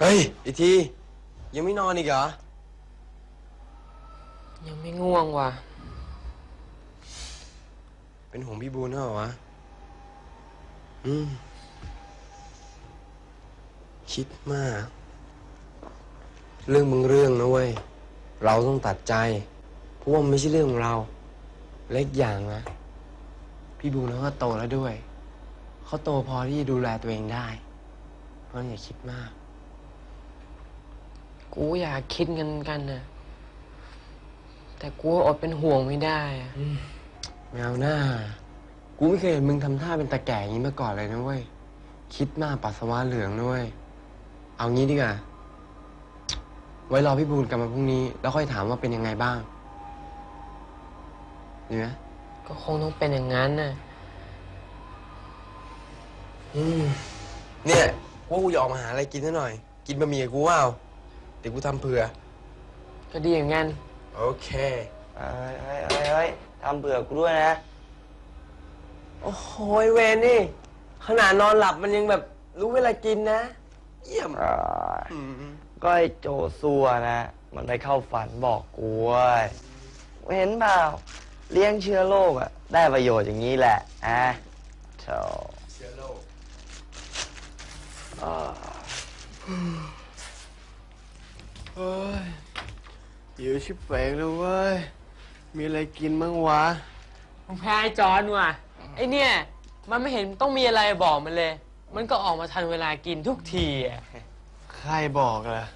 เฮ้ยไอที ยังไม่นอนอีกเหรอ ยังไม่ง่วงว่ะ เป็นห่วงพี่บูนเหรอวะ อืม คิดมาก เรื่องมึงเรื่องนะเว้ย เราต้องตัดใจ เพราะว่ามันไม่ใช่เรื่องของเรา เล็กอย่างนะ พี่บูนเขาก็โตแล้วด้วย เขาโตพอที่จะดูแลตัวเองได้ เพราะฉะนั้นอย่าคิดมาก กูอยากคิดเงินกันนะแต่กูอดเป็นห่วงไม่ได้อะแมวหน้า กูไม่เคยเห็นมึงทำท่าเป็นตาแก่อย่างนี้มาก่อนเลยนะเว้ย คิดมากปัสสาวะเหลืองด้วย เอางี้ดีกว่า ไว้รอพี่บูลกลับมาพรุ่งนี้ แล้วค่อยถามว่าเป็นยังไงบ้างดีไหมก็คงต้องเป็นอย่างนั้นน่ะ อืมเนี่ยว่ากูจะออกมาหาอะไรกินซะหน่อย กินบะหมี่กับกูเปล่า เดี๋ยวกูทำเผื่อ ก็ดีอย่างงั้นโอเค เอ้ยเอ้ยเอ้ยเอ้ยทำเผื่อกูด้วยนะ โอ้โหเวนนี่ ขนาดนอนหลับมันยังแบบรู้เวลากินนะ เยี่ยมอ่าอืมก็ไอ้โจซัวนะ มันได้เข้าฝันบอกกูเว้ยเห็นเปล่า เลี้ยงเชื้อโรคอะได้ประโยชน์อย่างนี้แหละอะโธ่เชื้อโรคเฮ้ยหิวชิบเป่งเลยเว้ย มีอะไรกินมั้งวะมึงแพ้ไอ้จอนว่ะ ไอเนี่ย มันไม่เห็นต้องมีอะไรบอกมันเลย มันก็ออกมาทันเวลากินทุกทีอะใครบอกล่ะ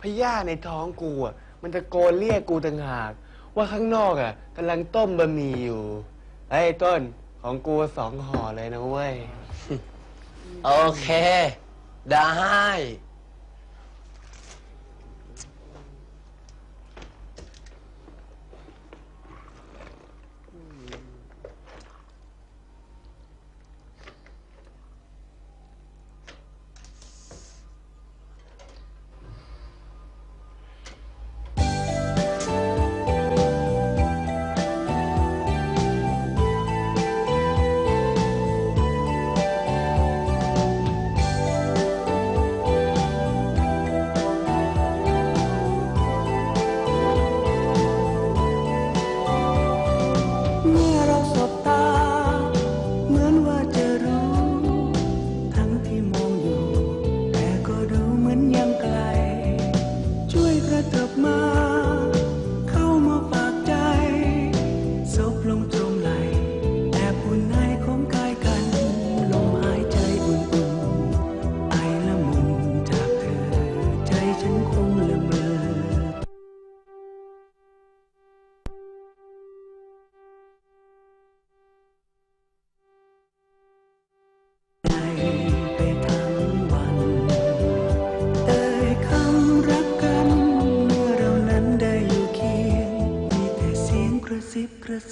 พยาธิในท้องกูอะ มันจะโกนเรียกกูต่างหาก ว่าข้างนอกอะกำลังต้มบะหมี่อยู่ ไอ้ยต้นของกูสองห่อเลยนะเว้ย โอเค ได้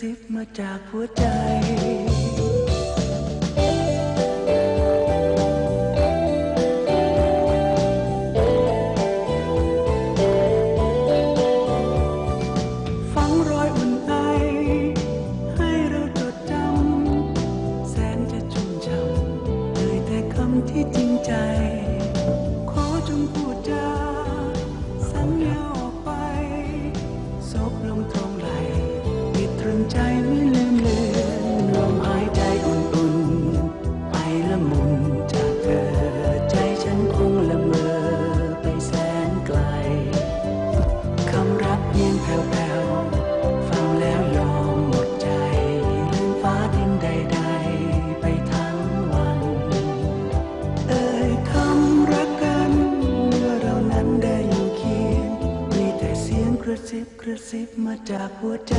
ซิบมาจากหัวใจฝังรอยอุ่ ซิบกระซิบมาจากหัวใจ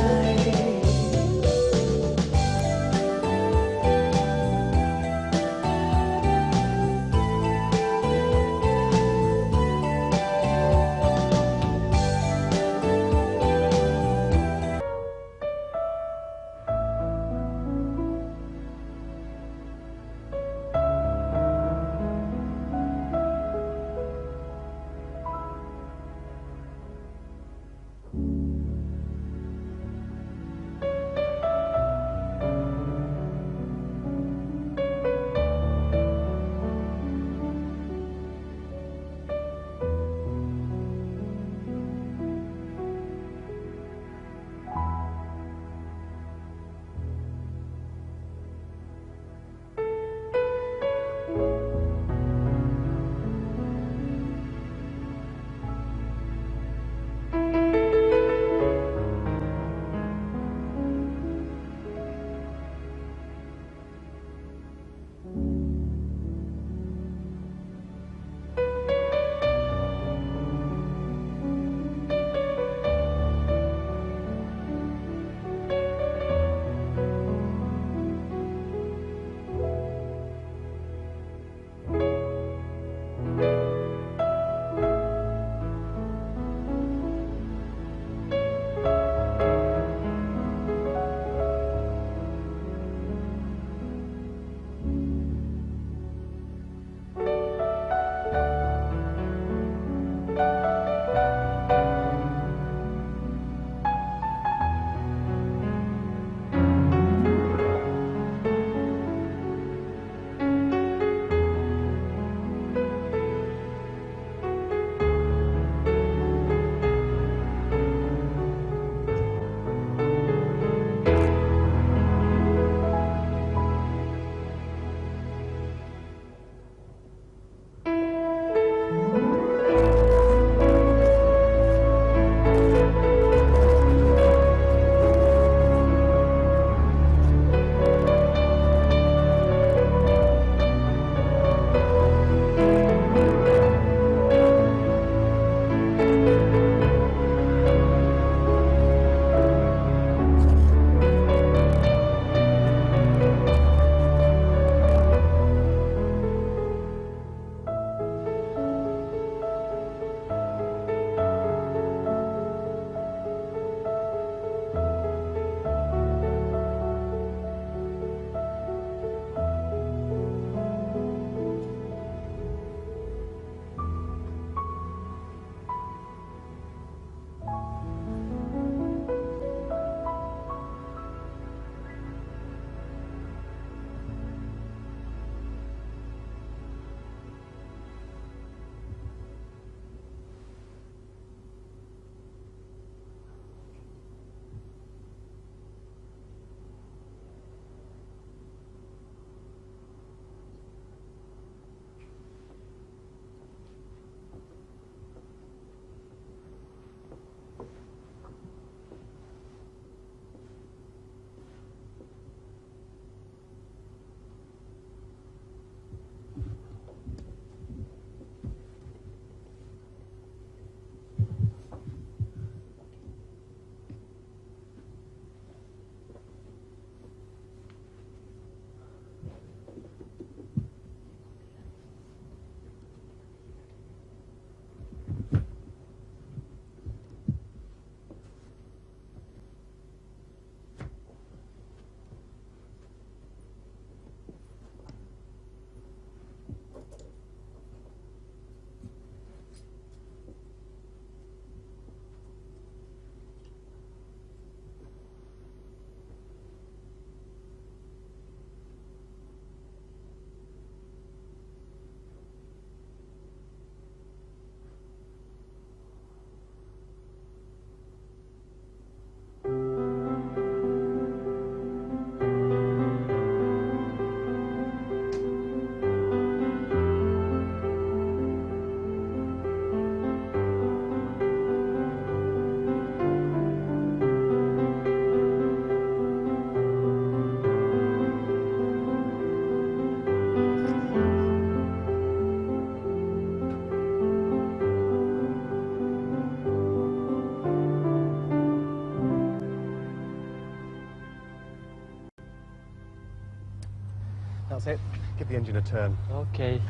That's it. Give the engine a turn. Okay.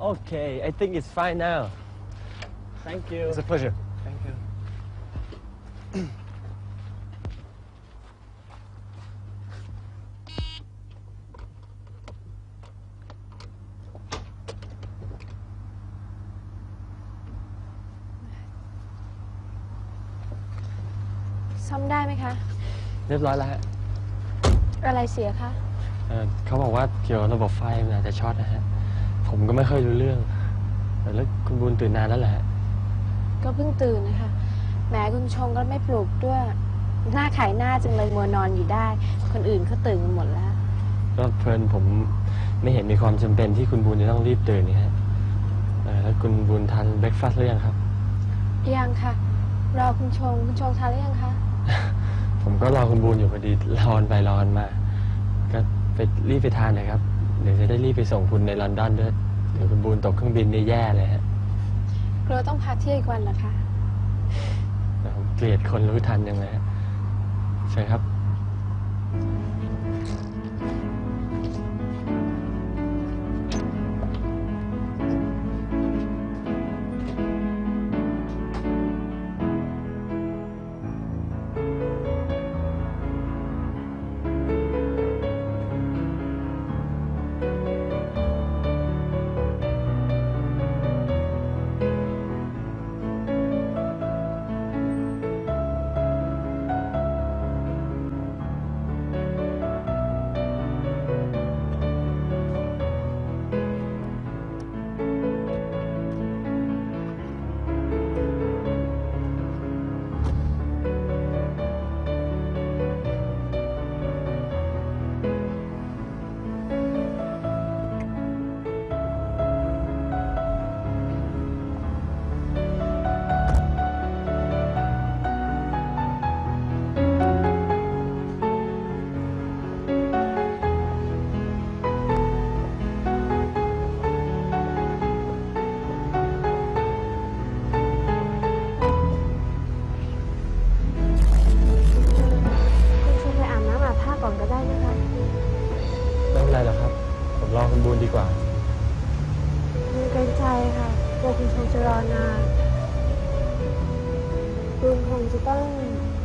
Okay, I think it's fine now. Thank you. It's a pleasure. รียบร้อยแล้วฮะอะไรเสียคะ เอ่อเขาบอกว่าเกี่ยวกับระบบไฟมันอาจจะช็อตนะฮะ ผมก็ไม่ค่อยรู้เรื่องแต่แล้วคุณบุญตื่นนานแล้วแหละ ก็เพิ่งตื่นนะคะ แหมคุณชงก็ไม่ปลุกด้วย หน้าขายหน้าจังเลยมัวนอนอยู่ได้ คนอื่นเขาตื่นกันหมดแล้ว ก็เพลินผมไม่เห็นมีความจำเป็นที่คุณบุญจะต้องรีบตื่นนี่ฮะเอ่อแล้วคุณบุญทานเบรกฟาสต์หรือยังครับ ยังค่ะ รอคุณชง คุณชงทานหรือยังคะ ผมก็รอคุณบุญอยู่พอดีรอนไปรอนมา ก็ไปรีบไปทานหนะครับ เดี๋ยวจะได้รีบไปส่งคุณในลอนดอนด้วย เดี๋ยวคุณบุญตกเครื่องบินนี่แย่เลยฮะกลัวต้องพักเที่ยวอีกวันเหรอคะแต่ผมเกลียดคนรู้ทันยังไงฮะใช่ครับ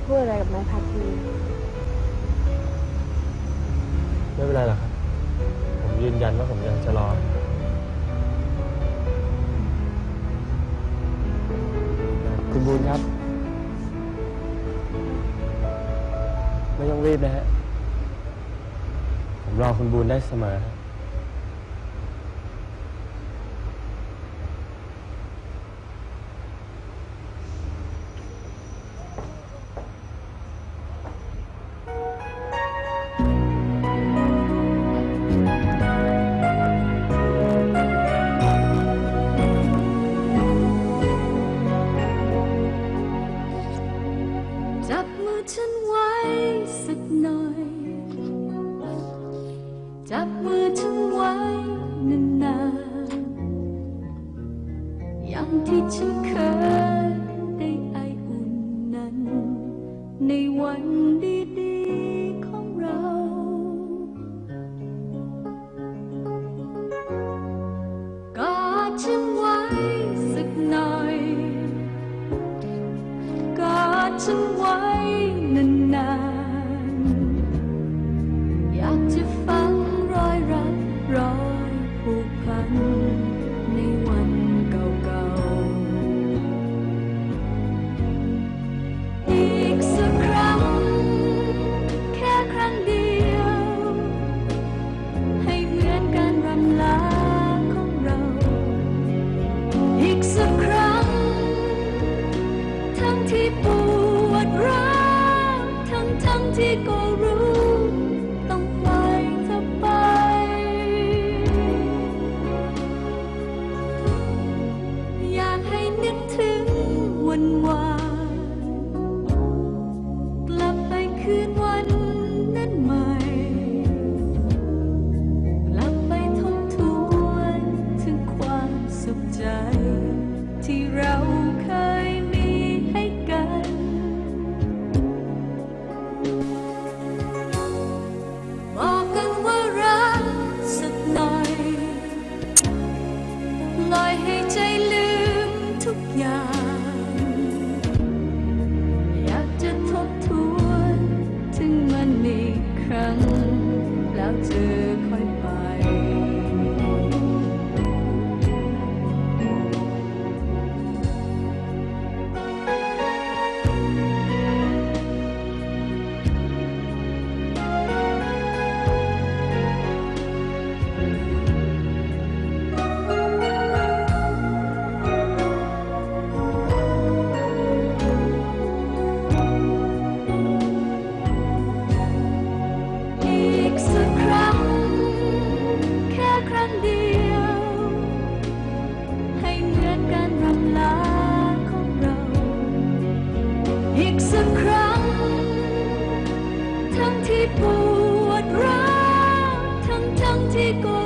พูดอะไรกับนายพาทีไม่เป็นไรหรอกครับ ผมยืนยันว่าผมยังจะรอ คุณบุญครับ ไม่ต้องรีบนะฮะ ผมรอคุณบุญได้เสมอ ทั้งที่ปวดร้าวทั้งทั้งที่ก็